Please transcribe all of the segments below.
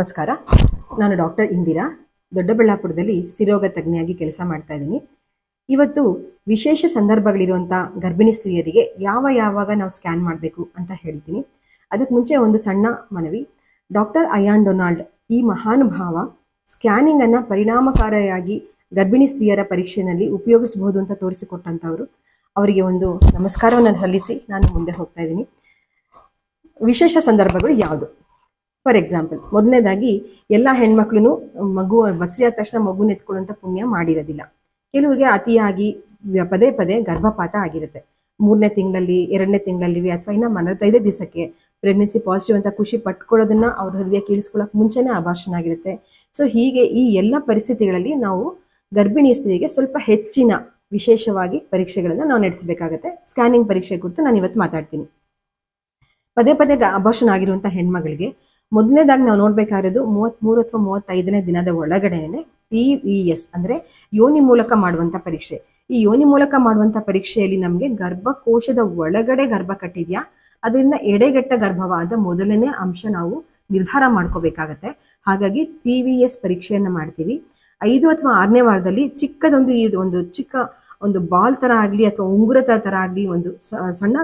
ನಮಸ್ಕಾರ. ನಾನು ಡಾಕ್ಟರ್ ಇಂದಿರಾ. ದೊಡ್ಡಬಳ್ಳಾಪುರದಲ್ಲಿ ಸಿರೋಗ ತಜ್ಞೆಯಾಗಿ ಕೆಲಸ ಮಾಡ್ತಾ ಇದ್ದೀನಿ. ಇವತ್ತು ವಿಶೇಷ ಸಂದರ್ಭಗಳಿರುವಂಥ ಗರ್ಭಿಣಿ ಸ್ತ್ರೀಯರಿಗೆ ಯಾವ ಯಾವಾಗ ನಾವು ಸ್ಕ್ಯಾನ್ ಮಾಡಬೇಕು ಅಂತ ಹೇಳ್ತೀನಿ. ಅದಕ್ಕೆ ಮುಂಚೆ ಒಂದು ಸಣ್ಣ ಮನವಿ. ಡಾಕ್ಟರ್ ಅಯಾನ್ ಡೊನಾಲ್ಡ್ ಈ ಮಹಾನುಭಾವ ಸ್ಕ್ಯಾನಿಂಗನ್ನು ಪರಿಣಾಮಕಾರಿಯಾಗಿ ಗರ್ಭಿಣಿ ಸ್ತ್ರೀಯರ ಪರೀಕ್ಷೆಯಲ್ಲಿ ಉಪಯೋಗಿಸಬಹುದು ಅಂತ ತೋರಿಸಿಕೊಟ್ಟಂಥವರು. ಅವರಿಗೆ ಒಂದು ನಮಸ್ಕಾರವನ್ನು ಸಲ್ಲಿಸಿ ನಾನು ಮುಂದೆ ಹೋಗ್ತಾ ಇದ್ದೀನಿ. ವಿಶೇಷ ಸಂದರ್ಭಗಳು ಯಾವುದು? ಫಾರ್ ಎಕ್ಸಾಂಪಲ್ ಮೊದಲನೇದಾಗಿ ಎಲ್ಲ ಹೆಣ್ಮಕ್ಳು ಮಗು ಬಸಿಯಾದ ತಕ್ಷಣ ಮಗುನ ಎತ್ಕೊಳ್ಳುವಂಥ ಪುಣ್ಯ ಮಾಡಿರೋದಿಲ್ಲ. ಕೆಲವರಿಗೆ ಅತಿಯಾಗಿ ಪದೇ ಪದೇ ಗರ್ಭಪಾತ ಆಗಿರುತ್ತೆ. ಮೂರನೇ ತಿಂಗಳಲ್ಲಿ, ಎರಡನೇ ತಿಂಗಳಲ್ಲಿ ಅಥವಾ ಇನ್ನ ನಲವತ್ತೈದೇ ದಿವಸಕ್ಕೆ ಪ್ರೆಗ್ನೆನ್ಸಿ ಪಾಸಿಟಿವ್ ಅಂತ ಖುಷಿ ಪಟ್ಕೊಳ್ಳೋದನ್ನ ಅವ್ರ ಹೃದಯ ಕೇಳಿಸ್ಕೊಳ್ಳೋಕೆ ಮುಂಚೆನೇ ಅಭಾಷಣ ಆಗಿರುತ್ತೆ. ಸೊ ಹೀಗೆ ಈ ಎಲ್ಲ ಪರಿಸ್ಥಿತಿಗಳಲ್ಲಿ ನಾವು ಗರ್ಭಿಣಿ ಸ್ತ್ರೀಗೆ ಸ್ವಲ್ಪ ಹೆಚ್ಚಿನ ವಿಶೇಷವಾಗಿ ಪರೀಕ್ಷೆಗಳನ್ನು ನಾವು ನಡೆಸಬೇಕಾಗತ್ತೆ. ಸ್ಕ್ಯಾನಿಂಗ್ ಪರೀಕ್ಷೆ ಕುರಿತು ನಾನು ಇವತ್ತು ಮಾತಾಡ್ತೀನಿ. ಪದೇ ಪದೇ ಅಭಾಷಣ ಆಗಿರುವಂಥ ಹೆಣ್ಮಗಳಿಗೆ ಮೊದಲನೇದಾಗಿ ನಾವು ನೋಡ್ಬೇಕಾಗಿರೋದು ಮೂವತ್ಮೂರು ಅಥವಾ ಮೂವತ್ತೈದನೇ ದಿನದ ಒಳಗಡೆನೆ ಪಿ ವಿ ಎಸ್ ಅಂದ್ರೆ ಯೋನಿ ಮೂಲಕ ಮಾಡುವಂತ ಪರೀಕ್ಷೆ. ಈ ಯೋನಿ ಮೂಲಕ ಮಾಡುವಂತ ಪರೀಕ್ಷೆಯಲ್ಲಿ ನಮಗೆ ಗರ್ಭಕೋಶದ ಒಳಗಡೆ ಗರ್ಭ ಕಟ್ಟಿದ್ಯಾ? ಅದರಿಂದ ಎಡೆಗಟ್ಟ ಗರ್ಭವಾದ ಮೊದಲನೇ ಅಂಶ ನಾವು ನಿರ್ಧಾರ ಮಾಡ್ಕೋಬೇಕಾಗತ್ತೆ. ಹಾಗಾಗಿ ಪಿ ವಿ ಎಸ್ ಪರೀಕ್ಷೆಯನ್ನು ಮಾಡ್ತೀವಿ. ಐದು ಅಥವಾ ಆರನೇ ವಾರದಲ್ಲಿ ಚಿಕ್ಕದೊಂದು ಈ ಒಂದು ಚಿಕ್ಕ ಒಂದು ಬಾಲ್ ತರ ಆಗಲಿ ಅಥವಾ ಉಂಗುರ ತರ ಆಗಲಿ ಒಂದು ಸಣ್ಣ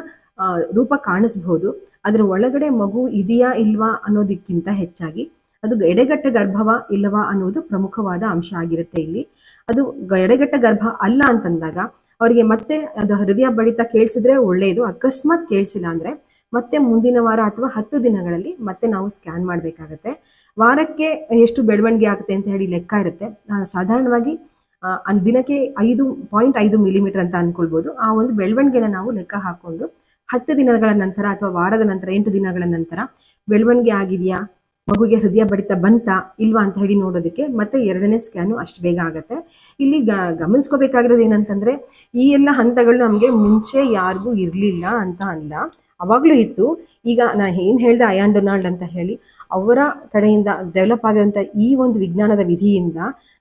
ರೂಪ ಕಾಣಿಸ್ಬೋದು ಅದರ ಒಳಗಡೆ ಮಗು ಇದೆಯಾ ಇಲ್ವಾ ಅನ್ನೋದಕ್ಕಿಂತ ಹೆಚ್ಚಾಗಿ ಅದು ಎಡೆಗಟ್ಟ ಗರ್ಭವ ಇಲ್ಲವಾ ಅನ್ನೋದು ಪ್ರಮುಖವಾದ ಅಂಶ ಆಗಿರುತ್ತೆ ಇಲ್ಲಿ. ಅದು ಎಡೆಗಟ್ಟ ಗರ್ಭ ಅಲ್ಲ ಅಂತಂದಾಗ ಅವರಿಗೆ ಮತ್ತೆ ಅದು ಹೃದಯ ಬಡಿತ ಕೇಳಿಸಿದ್ರೆ ಒಳ್ಳೆಯದು ಅಕಸ್ಮಾತ್ ಕೇಳಿಸಿಲ್ಲ ಅಂದ್ರೆ ಮತ್ತೆ ಮುಂದಿನ ವಾರ ಅಥವಾ ಹತ್ತು ದಿನಗಳಲ್ಲಿ ಮತ್ತೆ ನಾವು ಸ್ಕ್ಯಾನ್ ಮಾಡಬೇಕಾಗತ್ತೆ. ವಾರಕ್ಕೆ ಎಷ್ಟು ಬೆಳವಣಿಗೆ ಆಗುತ್ತೆ ಅಂತ ಹೇಳಿ ಲೆಕ್ಕ ಇರುತ್ತೆ. ಸಾಧಾರಣವಾಗಿ ದಿನಕ್ಕೆ ಐದು ಪಾಯಿಂಟ್ ಐದು ಮಿಲಿಮೀಟರ್ ಅಂತ ಅನ್ಕೊಳ್ಬಹುದು ಆ ಒಂದು ಬೆಳವಣಿಗೆನ ನಾವು ಲೆಕ್ಕ ಹಾಕೊಂಡು ಹತ್ತು ದಿನಗಳ ನಂತರ ಅಥವಾ ವಾರದ ನಂತರ, ಎಂಟು ದಿನಗಳ ನಂತರ ಬೆಳವಣಿಗೆ ಆಗಿದೆಯಾ? ಮಗುಗೆ ಹೃದಯ ಬಡಿತ ಬಂತಾ ಇಲ್ವಾ ಅಂತ ಹೇಳಿ ನೋಡೋದಕ್ಕೆ ಮತ್ತೆ ಎರಡನೇ ಸ್ಕ್ಯಾನು ಅಷ್ಟು ಬೇಗ ಆಗುತ್ತೆ. ಇಲ್ಲಿ ಗ, ಗಮನಿಸ್ಕೋಬೇಕಾಗಿರೋದು ಏನಂತಂದ್ರೆ ಈ ಎಲ್ಲ ಹಂತಗಳು ನಮಗೆ ಮುಂಚೆ ಯಾರಿಗೂ ಇರಲಿಲ್ಲ ಅಂತ ಅಲ್ಲ ಅವಾಗಲೂ ಇತ್ತು. ಈಗ ನಾ ಏನು ಹೇಳ್ದೆ ಅಯಾನ್ ಡೊನಾಲ್ಡ್ ಅಂತ ಹೇಳಿ, ಅವರ ಕಡೆಯಿಂದ ಡೆವಲಪ್ ಆಗಿರುವಂಥ ಈ ಒಂದು ವಿಜ್ಞಾನದ ವಿಧಿಯಿಂದ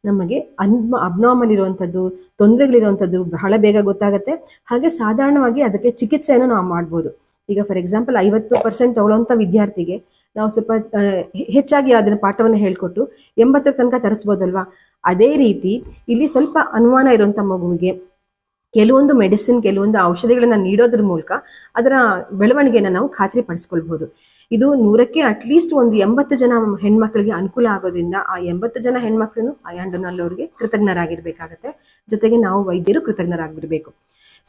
ನಮಗೆ ಅನ್ ಅಬ್ನಾರ್ಮಲ್ ಇರುವಂಥದ್ದು ತೊಂದರೆಗಳಿರುವಂಥದ್ದು ಬಹಳ ಬೇಗ ಗೊತ್ತಾಗುತ್ತೆ. ಹಾಗೆ ಸಾಧಾರಣವಾಗಿ ಅದಕ್ಕೆ ಚಿಕಿತ್ಸೆಯನ್ನು ನಾವು ಮಾಡ್ಬೋದು. ಈಗ ಫಾರ್ ಎಕ್ಸಾಂಪಲ್ ಐವತ್ತು ಪರ್ಸೆಂಟ್ ತಗೊಳ್ಳುವಂಥ ವಿದ್ಯಾರ್ಥಿಗೆ ನಾವು ಸ್ವಲ್ಪ ಹೆಚ್ಚಾಗಿ ಅದನ್ನ ಪಾಠವನ್ನು ಹೇಳ್ಕೊಟ್ಟು ಎಂಬತ್ತರ ತನಕ ತರಿಸ್ಬೋದಲ್ವಾ? ಅದೇ ರೀತಿ ಇಲ್ಲಿ ಸ್ವಲ್ಪ ಅನುಮಾನ ಇರುವಂಥ ಮಗುವಿಗೆ ಕೆಲವೊಂದು ಮೆಡಿಸಿನ್ ಕೆಲವೊಂದು ಔಷಧಿಗಳನ್ನ ನೀಡೋದ್ರ ಮೂಲಕ ಅದರ ಬೆಳವಣಿಗೆಯನ್ನು ನಾವು ಖಾತ್ರಿ ಪಡಿಸ್ಕೊಳ್ಬಹುದು ಇದು ನೂರಕ್ಕೆ ಅಟ್ಲೀಸ್ಟ್ ಒಂದು ಎಂಬತ್ತು ಜನ ಹೆಣ್ಮಕ್ಳಿಗೆ ಅನುಕೂಲ ಆಗೋದ್ರಿಂದ ಆ ಎಂಬತ್ತು ಜನ ಹೆಣ್ಮಕ್ಳು ಅಯಾಂಡನಲ್ಲಿ ಅವರಿಗೆ ಕೃತಜ್ಞರಾಗಿರ್ಬೇಕಾಗತ್ತೆ. ಜೊತೆಗೆ ನಾವು ವೈದ್ಯರು ಕೃತಜ್ಞರಾಗಿರ್ಬೇಕು.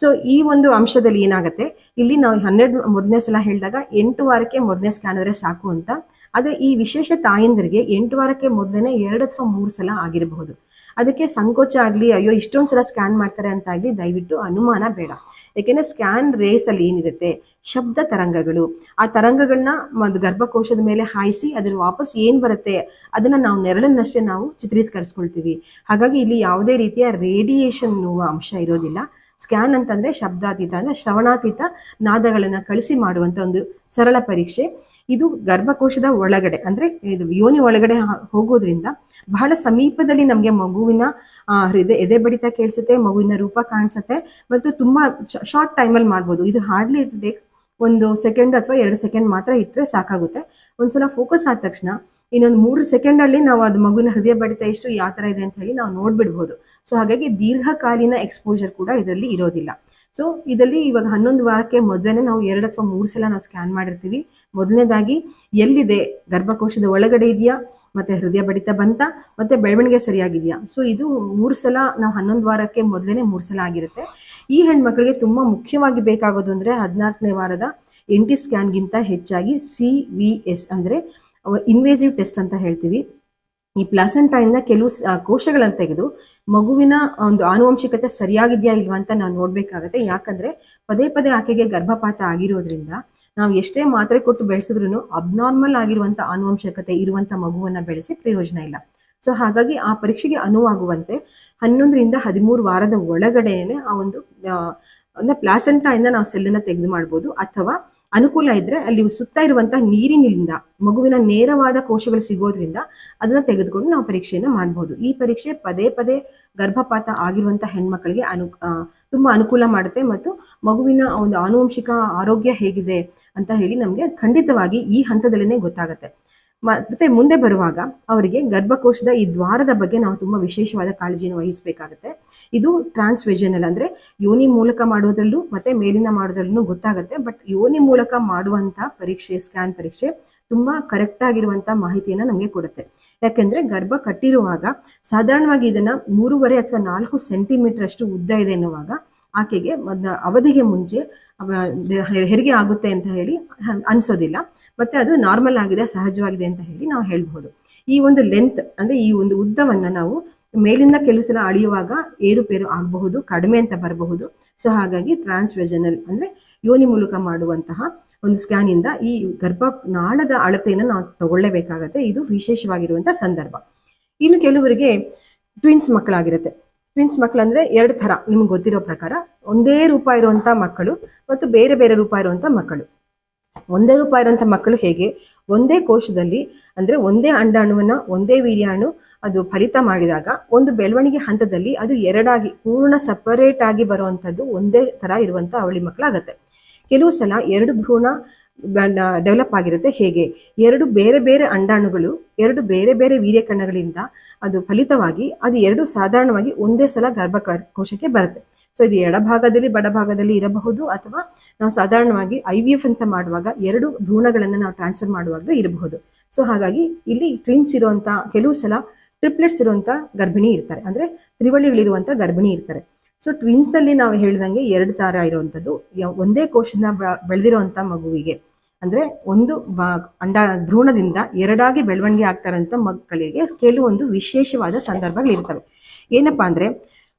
ಸೊ ಈ ಒಂದು ಅಂಶದಲ್ಲಿ ಏನಾಗುತ್ತೆ? ಇಲ್ಲಿ ನಾವು ಹನ್ನೆರಡು ಮೊದಲನೇ ಸಲ ಹೇಳಿದಾಗ ಎಂಟು ವಾರಕ್ಕೆ ಮೊದಲನೇ ಸ್ಕ್ಯಾನ್ ಆದರೆ ಸಾಕು ಅಂತ. ಆದರೆ ಈ ವಿಶೇಷ ತಾಯಂದಿರಿಗೆ ಎಂಟು ವಾರಕ್ಕೆ ಮೊದಲನೇ ಎರಡು ಅಥವಾ ಮೂರು ಸಲ ಆಗಿರಬಹುದು. ಅದಕ್ಕೆ ಸಂಕೋಚ ಆಗಲಿ, ಅಯ್ಯೋ ಇಷ್ಟೊಂದು ಸಲ ಸ್ಕ್ಯಾನ್ ಮಾಡ್ತಾರೆ ಅಂತ ಆಗಲಿ ದಯವಿಟ್ಟು ಅನುಮಾನ ಬೇಡ. ಯಾಕೆಂದ್ರೆ ಸ್ಕ್ಯಾನ್ ರೇಸ್ ಅಲ್ಲಿ ಏನಿರುತ್ತೆ? ಶಬ್ದ ತರಂಗಗಳು. ಆ ತರಂಗಗಳನ್ನ ಒಂದು ಗರ್ಭಕೋಶದ ಮೇಲೆ ಹಾಯಿಸಿ ಅದ್ರ ವಾಪಸ್ ಏನ್ ಬರುತ್ತೆ? ಅದನ್ನ ನಾವು ನೆರಳನ್ನಷ್ಟೇ ನಾವು ಚಿತ್ರೀಕರಿಸ್ಕೊಳ್ತೀವಿ. ಹಾಗಾಗಿ ಇಲ್ಲಿ ಯಾವುದೇ ರೀತಿಯ ರೇಡಿಯೇಷನ್ ಅಂಶ ಇರೋದಿಲ್ಲ. ಸ್ಕ್ಯಾನ್ ಅಂತಂದ್ರೆ ಶಬ್ದಾತೀತ, ಅಂದ್ರೆ ಶ್ರವಣಾತೀತ ನಾದಗಳನ್ನ ಕಳಿಸಿ ಮಾಡುವಂತ ಒಂದು ಸರಳ ಪರೀಕ್ಷೆ. ಇದು ಗರ್ಭಕೋಶದ ಒಳಗಡೆ, ಅಂದ್ರೆ ಇದು ಯೋನಿ ಒಳಗಡೆ ಹೋಗೋದ್ರಿಂದ ಬಹಳ ಸಮೀಪದಲ್ಲಿ ನಮಗೆ ಮಗುವಿನ ಹೃದಯ ಎದೆ ಬಡಿತ ಕೇಳಿಸುತ್ತೆ, ಮಗುವಿನ ರೂಪ ಕಾಣಿಸುತ್ತೆ, ಮತ್ತು ತುಂಬಾ ಶಾರ್ಟ್ ಟೈಮಲ್ಲಿ ಮಾಡ್ಬೋದು. ಇದು ಹಾರ್ಡ್ಲಿ ಟೇಕ್ ಒಂದು ಸೆಕೆಂಡ್ ಅಥವಾ ಎರಡು ಸೆಕೆಂಡ್ ಮಾತ್ರ ಇಟ್ಟರೆ ಸಾಕಾಗುತ್ತೆ. ಒಂದ್ಸಲ ಫೋಕಸ್ ಆದ ತಕ್ಷಣ ಇನ್ನೊಂದು ಮೂರು ಸೆಕೆಂಡಲ್ಲಿ ನಾವು ಅದು ಮಗುವಿನ ಹೃದಯ ಬಡಿತ ಎಷ್ಟು, ಯಾವ ಥರ ಇದೆ ಅಂತ ಹೇಳಿ ನಾವು ನೋಡ್ಬಿಡ್ಬೋದು. ಸೊ ಹಾಗಾಗಿ ದೀರ್ಘಕಾಲೀನ ಎಕ್ಸ್ಪೋಜರ್ ಕೂಡ ಇದರಲ್ಲಿ ಇರೋದಿಲ್ಲ. ಸೊ ಇದರಲ್ಲಿ ಇವಾಗ ಹನ್ನೊಂದು ವಾರಕ್ಕೆ ಮೊದಲನೇ ನಾವು ಎರಡು ಅಥವಾ ಮೂರು ಸಲ ನಾವು ಸ್ಕ್ಯಾನ್ ಮಾಡಿರ್ತೀವಿ. ಮೊದಲನೇದಾಗಿ, ಎಲ್ಲಿದೆ ಗರ್ಭಕೋಶದ ಒಳಗಡೆ ಇದೆಯಾ? ಮತ್ತೆ ಹೃದಯ ಬಡಿತ ಬಂತ, ಮತ್ತೆ ಬೆಳವಣಿಗೆ ಸರಿಯಾಗಿದೆಯಾ? ಸೊ ಇದು ಮೂರು ಸಲ, ನಾವು ಹನ್ನೊಂದು ವಾರಕ್ಕೆ ಮೊದಲೇ ಮೂರು ಸಲ ಆಗಿರುತ್ತೆ. ಈ ಹೆಣ್ಮಕ್ಳಿಗೆ ತುಂಬಾ ಮುಖ್ಯವಾಗಿ ಬೇಕಾಗೋದು ಅಂದ್ರೆ ಹದಿನಾಲ್ಕನೇ ವಾರದ ಎನ್ ಟಿ ಸ್ಕ್ಯಾನ್ಗಿಂತ ಹೆಚ್ಚಾಗಿ ಸಿ ವಿ ಎಸ್ ಅಂದ್ರೆ ಇನ್ವೇಸಿವ್ ಟೆಸ್ಟ್ ಅಂತ ಹೇಳ್ತೀವಿ. ಈ ಪ್ಲಾಸೆಂಟಾಯಿಂದ ಕೆಲವು ಕೋಶಗಳನ್ನು ತೆಗೆದು ಮಗುವಿನ ಒಂದು ಆನುವಂಶಿಕತೆ ಸರಿಯಾಗಿದೆಯಾ ಇಲ್ವಾ ಅಂತ ನಾವು ನೋಡಬೇಕಾಗತ್ತೆ. ಯಾಕಂದ್ರೆ ಪದೇ ಪದೇ ಆಕೆಗೆ ಗರ್ಭಪಾತ ಆಗಿರೋದ್ರಿಂದ ನಾವು ಎಷ್ಟೇ ಮಾತ್ರೆ ಕೊಟ್ಟು ಬೆಳೆಸಿದ್ರು ಅಬ್ನಾರ್ಮಲ್ ಆಗಿರುವಂತಹ ಆನುವಂಶಿಕತೆ ಇರುವಂತಹ ಮಗುವನ್ನ ಬೆಳೆಸಿ ಪ್ರಯೋಜನ ಇಲ್ಲ. ಸೊ ಹಾಗಾಗಿ ಆ ಪರೀಕ್ಷೆಗೆ ಅನುವಾಗುವಂತೆ ಹನ್ನೊಂದರಿಂದ ಹದಿಮೂರು ವಾರದ ಒಳಗಡೆನೆ ಆ ಒಂದು ಅಂದ್ರೆ ಪ್ಲಾಸೆಂಟಾಯಿಂದ ನಾವು ಸೆಲ್ಲನ್ನು ತೆಗೆದು ಮಾಡ್ಬೋದು. ಅಥವಾ ಅನುಕೂಲ ಇದ್ರೆ ಅಲ್ಲಿ ಸುತ್ತ ಇರುವಂತಹ ನೀರಿನಿಂದ, ಮಗುವಿನ ನೇರವಾದ ಕೋಶಗಳು ಸಿಗೋದ್ರಿಂದ ಅದನ್ನ ತೆಗೆದುಕೊಂಡು ನಾವು ಪರೀಕ್ಷೆಯನ್ನ ಮಾಡಬಹುದು ಈ ಪರೀಕ್ಷೆ ಪದೇ ಪದೇ ಗರ್ಭಪಾತ ಆಗಿರುವಂತಹ ಹೆಣ್ಮಕ್ಳಿಗೆ ಅನು ತುಂಬಾ ಅನುಕೂಲ ಮಾಡುತ್ತೆ. ಮತ್ತು ಮಗುವಿನ ಒಂದು ಆನುವಂಶಿಕ ಆರೋಗ್ಯ ಹೇಗಿದೆ ಅಂತ ಹೇಳಿ ನಮಗೆ ಖಂಡಿತವಾಗಿ ಈ ಹಂತದಲ್ಲೇ ಗೊತ್ತಾಗುತ್ತೆ. ಮತ್ತೆ ಮುಂದೆ ಬರುವಾಗ ಅವರಿಗೆ ಗರ್ಭಕೋಶದ ಈ ದ್ವಾರದ ಬಗ್ಗೆ ನಾವು ತುಂಬಾ ವಿಶೇಷವಾದ ಕಾಳಜಿಯನ್ನು ವಹಿಸಬೇಕಾಗುತ್ತೆ. ಇದು ಟ್ರಾನ್ಸ್ವೆಜನಲ್ ಅಂದ್ರೆ ಯೋನಿ ಮೂಲಕ ಮಾಡೋದ್ರಲ್ಲೂ ಮತ್ತೆ ಮೇಲಿನ ಮಾಡೋದ್ರಲ್ಲೂ ಗೊತ್ತಾಗುತ್ತೆ. ಬಟ್ ಯೋನಿ ಮೂಲಕ ಮಾಡುವಂತ ಪರೀಕ್ಷೆ, ಸ್ಕ್ಯಾನ್ ಪರೀಕ್ಷೆ ತುಂಬಾ ಕರೆಕ್ಟ್ ಆಗಿರುವಂತ ಮಾಹಿತಿಯನ್ನ ನಮಗೆ ಕೊಡುತ್ತೆ. ಯಾಕೆಂದ್ರೆ ಗರ್ಭ ಕಟ್ಟಿರುವಾಗ ಸಾಧಾರಣವಾಗಿ ಇದನ್ನ ಮೂರುವರೆ ಅಥವಾ ನಾಲ್ಕು ಸೆಂಟಿಮೀಟರ್ ಅಷ್ಟು ಉದ್ದ ಇದೆ ಎನ್ನುವಾಗ ಆಕೆಗೆ ಅವಧಿಗೆ ಮುಂಚೆ ಹೆರಿಗೆ ಆಗುತ್ತೆ ಅಂತ ಹೇಳಿ ಅನ್ಸೋದಿಲ್ಲ. ಮತ್ತೆ ಅದು ನಾರ್ಮಲ್ ಆಗಿದೆ, ಸಹಜವಾಗಿದೆ ಅಂತ ಹೇಳಿ ನಾವು ಹೇಳ್ಬಹುದು. ಈ ಒಂದು ಲೆಂತ್ ಅಂದ್ರೆ ಈ ಒಂದು ಉದ್ದವನ್ನ ನಾವು ಮೇಲಿಂದ ಕೆಲವು ಸಲ ಅಳಿಯುವಾಗ ಏರುಪೇರು ಆಗಬಹುದು, ಕಡಿಮೆ ಅಂತ ಬರಬಹುದು. ಸೊ ಹಾಗಾಗಿ ಟ್ರಾನ್ಸ್ವೆಜನಲ್ ಅಂದ್ರೆ ಯೋನಿ ಮೂಲಕ ಮಾಡುವಂತಹ ಒಂದು ಸ್ಕ್ಯಾನ್ ಇಂದ ಈ ಗರ್ಭ ನಾಳದ ಅಳತೆಯನ್ನು ನಾವು ತಗೊಳ್ಳೇಬೇಕಾಗತ್ತೆ. ಇದು ವಿಶೇಷವಾಗಿರುವಂತಹ ಸಂದರ್ಭ. ಇನ್ನು ಕೆಲವರಿಗೆ ಟ್ವಿನ್ಸ್ ಮಕ್ಕಳಾಗಿರುತ್ತೆ. ಟ್ವಿನ್ಸ್ ಮಕ್ಕಳಂದ್ರೆ ಎರಡು ಥರ ನಿಮ್ಗೆ ಗೊತ್ತಿರೋ ಪ್ರಕಾರ. ಒಂದೇ ರೂಪ ಇರುವಂತ ಮಕ್ಕಳು ಮತ್ತು ಬೇರೆ ಬೇರೆ ರೂಪ ಇರುವಂತ ಮಕ್ಕಳು. ಒಂದೇ ರೂಪ ಇರುವಂತ ಮಕ್ಕಳು ಹೇಗೆ? ಒಂದೇ ಕೋಶದಲ್ಲಿ ಅಂದ್ರೆ ಒಂದೇ ಅಂಡಾಣುವನ್ನ, ಒಂದೇ ವೀರ್ಯಾಣು ಅದು ಫಲಿತ ಮಾಡಿದಾಗ ಒಂದು ಬೆಳವಣಿಗೆ ಹಂತದಲ್ಲಿ ಅದು ಎರಡಾಗಿ ಪೂರ್ಣ ಸಪರೇಟ್ ಆಗಿ ಬರುವಂಥದ್ದು ಒಂದೇ ತರ ಇರುವಂತ ಅವಳಿ ಮಕ್ಕಳಾಗತ್ತೆ. ಕೆಲವು ಸಲ ಎರಡು ಭ್ರೂಣ ಡೆವಲಪ್ ಆಗಿರುತ್ತೆ. ಹೇಗೆ? ಎರಡು ಬೇರೆ ಬೇರೆ ಅಂಡಾಣುಗಳು, ಎರಡು ಬೇರೆ ಬೇರೆ ವೀರ್ಯಕಣಗಳಿಂದ ಅದು ಫಲಿತವಾಗಿ ಅದು ಎರಡು ಸಾಧಾರಣವಾಗಿ ಒಂದೇ ಸಲ ಗರ್ಭಕೋಶಕ್ಕೆ ಬರುತ್ತೆ. ಸೊ ಇದು ಎಡಭಾಗದಲ್ಲಿ ಬಡಭಾಗದಲ್ಲಿ ಇರಬಹುದು ಅಥವಾ ನಾವು ಸಾಧಾರಣವಾಗಿ ಐ ವಿ ಎಫ್ ಅಂತ ಮಾಡುವಾಗ ಎರಡು ಭ್ರೂಣಗಳನ್ನು ನಾವು ಟ್ರಾನ್ಸ್ಫರ್ ಮಾಡುವಾಗ ಇರಬಹುದು. ಸೊ ಹಾಗಾಗಿ ಇಲ್ಲಿ ಟ್ವಿನ್ಸ್ ಇರುವಂತ ಕೆಲವು ಸಲ ಟ್ರಿಪ್ಲೆಟ್ಸ್ ಇರುವಂತ ಗರ್ಭಿಣಿ ಇರ್ತಾರೆ. ಅಂದ್ರೆ ತ್ರಿವಳಿಗಳಿರುವಂತಹ ಗರ್ಭಿಣಿ ಇರ್ತಾರೆ. ಸೊ ಟ್ವಿನ್ಸ್ ಅಲ್ಲಿ ನಾವು ಹೇಳಿದಂಗೆ ಎರಡು ತರ ಇರುವಂತದ್ದು ಒಂದೇ ಕೋಶನ ಬೆಳೆದಿರುವಂತಹ ಮಗುವಿಗೆ. ಅಂದ್ರೆ ಒಂದು ಅಂಡ, ಭ್ರೂಣದಿಂದ ಎರಡಾಗಿ ಬೆಳವಣಿಗೆ ಆಗ್ತಾರಂತ ಮಕ್ಕಳಿಗೆ ಕೆಲವೊಂದು ವಿಶೇಷವಾದ ಸಂದರ್ಭಗಳು ಇರ್ತವೆ. ಏನಪ್ಪಾ ಅಂದ್ರೆ,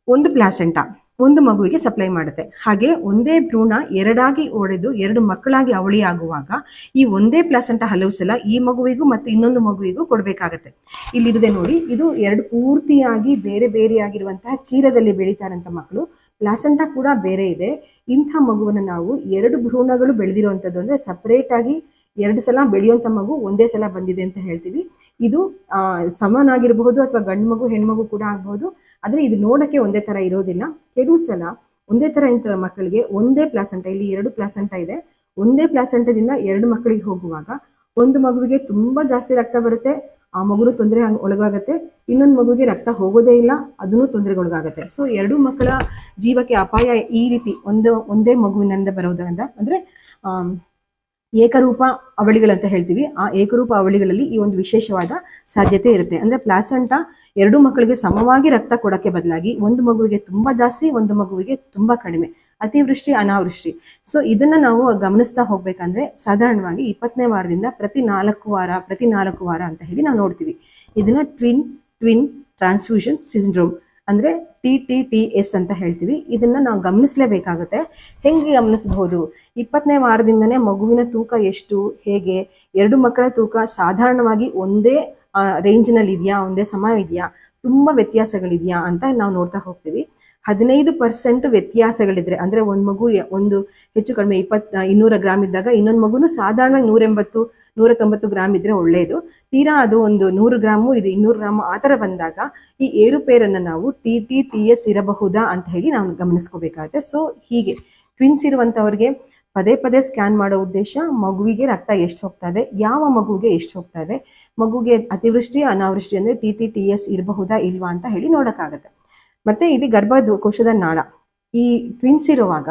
ಒಂದು ಪ್ಲಾಸೆಂಟ ಒಂದು ಮಗುವಿಗೆ ಸಪ್ಲೈ ಮಾಡುತ್ತೆ. ಹಾಗೆ ಒಂದೇ ಭ್ರೂಣ ಎರಡಾಗಿ ಒಡೆದು ಎರಡು ಮಕ್ಕಳಾಗಿ ಅವಳಿ ಆಗುವಾಗ ಈ ಒಂದೇ ಪ್ಲಾಸೆಂಟ ಹಲವು ಸಲ ಈ ಮಗುವಿಗೂ ಮತ್ತು ಇನ್ನೊಂದು ಮಗುವಿಗೂ ಕೊಡಬೇಕಾಗತ್ತೆ. ಇಲ್ಲಿದೆ ನೋಡಿ, ಇದು ಎರಡು ಪೂರ್ತಿಯಾಗಿ ಬೇರೆ ಬೇರೆಯಾಗಿರುವಂತಹ ಚೀಲದಲ್ಲಿ ಬೆಳೀತಾರಂತ ಮಕ್ಕಳು. ಪ್ಲಾಸೆಂಟಾ ಕೂಡ ಬೇರೆ ಇದೆ. ಇಂಥ ಮಗುವನ್ನು ನಾವು ಎರಡು ಭ್ರೂಣಗಳು ಬೆಳೆದಿರುವಂಥದ್ದು ಅಂದರೆ ಸಪರೇಟ್ ಆಗಿ ಎರಡು ಸಲ ಬೆಳೆಯುವಂಥ ಮಗು ಒಂದೇ ಸಲ ಬಂದಿದೆ ಅಂತ ಹೇಳ್ತೀವಿ. ಇದು ಸಮನಾಗಿರಬಹುದು ಅಥವಾ ಗಂಡು ಮಗು ಹೆಣ್ಮಗು ಕೂಡ ಆಗಬಹುದು. ಆದರೆ ಇದು ನೋಡೋಕ್ಕೆ ಒಂದೇ ತರ ಇರೋದಿಲ್ಲ. ಕೆಲವು ಸಲ ಒಂದೇ ತರ ಇಂಥ ಮಕ್ಕಳಿಗೆ ಒಂದೇ ಪ್ಲಾಸೆಂಟ ಇಲ್ಲಿ ಎರಡು ಪ್ಲಾಸೆಂಟ ಇದೆ. ಒಂದೇ ಪ್ಲಾಸೆಂಟದಿಂದ ಎರಡು ಮಕ್ಕಳಿಗೆ ಹೋಗುವಾಗ ಒಂದು ಮಗುವಿಗೆ ತುಂಬಾ ಜಾಸ್ತಿ ರಕ್ತ ಬರುತ್ತೆ, ಆ ಮಗುನು ತೊಂದರೆ ಒಳಗಾಗತ್ತೆ. ಇನ್ನೊಂದು ಮಗುವಿಗೆ ರಕ್ತ ಹೋಗೋದೇ ಇಲ್ಲ, ಅದನ್ನು ತೊಂದರೆಗೊಳಗಾಗತ್ತೆ. ಸೊ ಎರಡು ಮಕ್ಕಳ ಜೀವಕ್ಕೆ ಅಪಾಯ ಈ ರೀತಿ ಒಂದು, ಒಂದೇ ಮಗುವಿನಿಂದ ಬರೋದ್ರಿಂದ, ಅಂದ್ರೆ ಏಕರೂಪ ಅವಳಿಗಳಂತ ಹೇಳ್ತೀವಿ. ಆ ಏಕರೂಪ ಅವಳಿಗಳಲ್ಲಿ ಈ ಒಂದು ವಿಶೇಷವಾದ ಸಾಧ್ಯತೆ ಇರುತ್ತೆ. ಅಂದ್ರೆ, ಪ್ಲಾಸೆಂಟ ಎರಡು ಮಕ್ಕಳಿಗೆ ಸಮವಾಗಿ ರಕ್ತ ಕೊಡಕ್ಕೆ ಬದಲಾಗಿ ಒಂದು ಮಗುವಿಗೆ ತುಂಬಾ ಜಾಸ್ತಿ, ಒಂದು ಮಗುವಿಗೆ ತುಂಬಾ ಕಡಿಮೆ. ಅತಿವೃಷ್ಟಿ, ಅನಾವೃಷ್ಟಿ. ಸೊ ಇದನ್ನ ನಾವು ಗಮನಿಸ್ತಾ ಹೋಗ್ಬೇಕಂದ್ರೆ, ಸಾಧಾರಣವಾಗಿ ಇಪ್ಪತ್ತನೇ ವಾರದಿಂದ ಪ್ರತಿ ನಾಲ್ಕು ವಾರ, ಪ್ರತಿ ನಾಲ್ಕು ವಾರ ಅಂತ ಹೇಳಿ ನಾವು ನೋಡ್ತೀವಿ. ಇದನ್ನ ಟ್ವಿನ್ ಟ್ವಿನ್ ಟ್ರಾನ್ಸ್ಫ್ಯೂಷನ್ ಸಿಂಡ್ರೋಮ್ ಅಂದ್ರೆ ಟಿ ಟಿ ಟಿ ಎಸ್ ಅಂತ ಹೇಳ್ತೀವಿ. ಇದನ್ನ ನಾವು ಗಮನಿಸಲೇಬೇಕಾಗುತ್ತೆ. ಹೆಂಗೆ ಗಮನಿಸಬಹುದು? ಇಪ್ಪತ್ತನೇ ವಾರದಿಂದನೇ ಮಗುವಿನ ತೂಕ ಎಷ್ಟು, ಹೇಗೆ? ಎರಡು ಮಕ್ಕಳ ತೂಕ ಸಾಧಾರಣವಾಗಿ ಒಂದೇ ರೇಂಜ್ನಲ್ಲಿ ಇದೆಯಾ ಒಂದೇ ಸಮಯ ಇದೆಯಾ? ತುಂಬಾ ವ್ಯತ್ಯಾಸಗಳಿದೆಯಾ ಅಂತ ನಾವು ನೋಡ್ತಾ ಹೋಗ್ತೀವಿ. ಹದಿನೈದು ಪರ್ಸೆಂಟ್ ವ್ಯತ್ಯಾಸಗಳಿದ್ರೆ, ಅಂದ್ರೆ ಒಂದು ಮಗು ಒಂದು ಹೆಚ್ಚು ಕಡಿಮೆ ಇಪ್ಪತ್ ಇನ್ನೂರ ಗ್ರಾಮ್ ಇದ್ದಾಗ ಇನ್ನೊಂದು ಮಗುನು ಸಾಧಾರಣ ನೂರ ಎಂಬತ್ತು ನೂರ ತೊಂಬತ್ತು ಗ್ರಾಮ್ ಇದ್ರೆ ಒಳ್ಳೆಯದು ತೀರಾ ಅದು ಒಂದು ನೂರು ಗ್ರಾಮು, ಇದು ಇನ್ನೂರು ಗ್ರಾಮು ಆ ಥರ ಬಂದಾಗ ಈ ಏರುಪೇರನ್ನ ನಾವು ಟಿ ಟಿ ಟಿ ಎಸ್ ಇರಬಹುದಾ ಅಂತ ಹೇಳಿ ನಾವು ಗಮನಿಸ್ಕೋಬೇಕಾಗುತ್ತೆ. ಸೊ ಹೀಗೆ ಟ್ವಿನ್ಸ್ ಇರುವಂಥವ್ರಿಗೆ ಪದೇ ಪದೇ ಸ್ಕ್ಯಾನ್ ಮಾಡೋ ಉದ್ದೇಶ, ಮಗುವಿಗೆ ರಕ್ತ ಎಷ್ಟು ಹೋಗ್ತಾ ಇದೆ, ಯಾವ ಮಗುವಿಗೆ ಎಷ್ಟು ಹೋಗ್ತಾ ಇದೆ, ಮಗುಗೆ ಅತಿವೃಷ್ಟಿ, ಅನಾವೃಷ್ಟಿ ಅಂದ್ರೆ ಟಿ ಟಿ ಟಿ ಎಸ್ ಇರಬಹುದಾ, ಇಲ್ವಾ ಅಂತ ಹೇಳಿ ನೋಡೋಕ್ಕಾಗತ್ತೆ. ಮತ್ತೆ ಇಲ್ಲಿ ಗರ್ಭಕೋಶದ ನಾಳ. ಈ ಟ್ವಿನ್ಸ್ ಇರುವಾಗ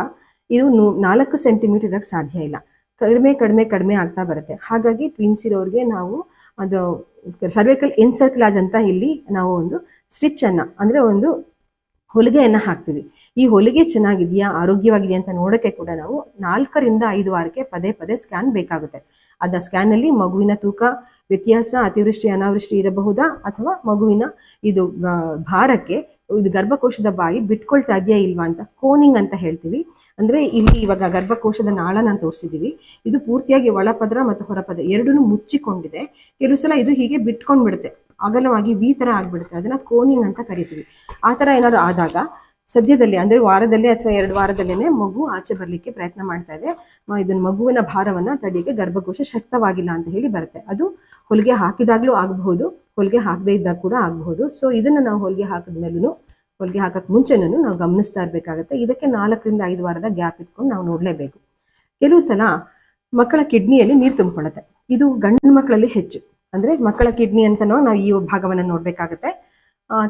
ಇದು ನಾಲ್ಕು ಸೆಂಟಿಮೀಟರ್ ಇರಕ್ಕೆ ಸಾಧ್ಯ ಇಲ್ಲ. ಕಡಿಮೆ ಕಡಿಮೆ ಕಡಿಮೆ ಆಗ್ತಾ ಬರುತ್ತೆ. ಹಾಗಾಗಿ ಟ್ವಿನ್ಸ್ ಇರೋರಿಗೆ ನಾವು ಅದು ಸರ್ವೈಕಲ್ ಎನ್ಸರ್ಕ್ಲಾಜ್ ಅಂತ ಇಲ್ಲಿ ನಾವು ಒಂದು ಸ್ಟಿಚ್ ಅಂದರೆ ಒಂದು ಹೊಲಿಗೆಯನ್ನ ಹಾಕ್ತೀವಿ. ಈ ಹೊಲಿಗೆ ಚೆನ್ನಾಗಿದೆಯಾ, ಆರೋಗ್ಯವಾಗಿದೆಯಾ ಅಂತ ನೋಡಕ್ಕೆ ಕೂಡ ನಾವು ನಾಲ್ಕರಿಂದ ಐದು ವಾರಕ್ಕೆ ಪದೇ ಪದೇ ಸ್ಕ್ಯಾನ್ ಬೇಕಾಗುತ್ತೆ. ಅದ ಸ್ಕ್ಯಾನ್ ಅಲ್ಲಿ ಮಗುವಿನ ತೂಕ, ವ್ಯತ್ಯಾಸ, ಅತಿವೃಷ್ಟಿ, ಅನಾವೃಷ್ಟಿ ಇರಬಹುದಾ ಅಥವಾ ಮಗುವಿನ ಇದು ಭಾರಕ್ಕೆ ಇದು ಗರ್ಭಕೋಶದ ಬಾಯಿ ಬಿಟ್ಕೊಳ್ತಾ ಇದೆಯಾ ಇಲ್ವಾ ಅಂತ ಕೋನಿಂಗ್ ಅಂತ ಹೇಳ್ತೀವಿ. ಅಂದ್ರೆ ಇಲ್ಲಿ ಇವಾಗ ಗರ್ಭಕೋಶದ ನಾಳ ನಾನು ತೋರಿಸಿದೀವಿ. ಇದು ಪೂರ್ತಿಯಾಗಿ ಒಳಪದ್ರ ಮತ್ತು ಹೊರಪದ್ರ ಎರಡೂ ಮುಚ್ಚಿಕೊಂಡಿದೆ. ಕೆಲವು ಸಲ ಇದು ಹೀಗೆ ಬಿಟ್ಕೊಂಡ್ಬಿಡುತ್ತೆ. ಅಗಲವಾಗಿ ವಿ ತರ ಆಗ್ಬಿಡುತ್ತೆ. ಅದನ್ನ ಕೋನಿಂಗ್ ಅಂತ ಕರಿತೀವಿ. ಆ ತರ ಏನಾದ್ರು ಆದಾಗ ಸದ್ಯದಲ್ಲಿ, ಅಂದ್ರೆ ವಾರದಲ್ಲಿ ಅಥವಾ ಎರಡು ವಾರದಲ್ಲೇ ಮಗು ಆಚೆ ಬರ್ಲಿಕ್ಕೆ ಪ್ರಯತ್ನ ಮಾಡ್ತಾ ಇದೆ. ಇದನ್ನ ಮಗುವಿನ ಭಾರವನ್ನ ತಡೆಯಕ್ಕೆ ಗರ್ಭಕೋಶ ಶಕ್ತವಾಗಿಲ್ಲ ಅಂತ ಹೇಳಿ ಬರುತ್ತೆ. ಅದು ಹೊಲಿಗೆ ಹಾಕಿದಾಗ್ಲೂ ಆಗಬಹುದು, ಹೊಲಿಗೆ ಹಾಕದೇ ಇದ್ದಾಗ ಕೂಡ ಆಗಬಹುದು. ಸೊ ಇದನ್ನ ನಾವು ಹೊಲಿಗೆ ಹಾಕಿದ್ಮೇಲೂ ಹೊಲಿಗೆ ಹಾಕಕ್ ಮುಂಚೆನೂ ನಾವು ಗಮನಿಸ್ತಾ ಇರಬೇಕಾಗತ್ತೆ. ಇದಕ್ಕೆ ನಾಲ್ಕರಿಂದ ಐದು ವಾರದ ಗ್ಯಾಪ್ ಇಟ್ಕೊಂಡು ನಾವು ನೋಡಲೇಬೇಕು. ಕೆಲವು ಸಲ ಮಕ್ಕಳ ಕಿಡ್ನಿಯಲ್ಲಿ ನೀರು ತುಂಬಿಕೊಳ್ಳುತ್ತೆ. ಇದು ಗಂಡು ಮಕ್ಕಳಲ್ಲಿ ಹೆಚ್ಚು. ಅಂದ್ರೆ ಮಕ್ಕಳ ಕಿಡ್ನಿ ಅಂತ ನಾವು ಈ ಭಾಗವನ್ನು ನೋಡ್ಬೇಕಾಗತ್ತೆ.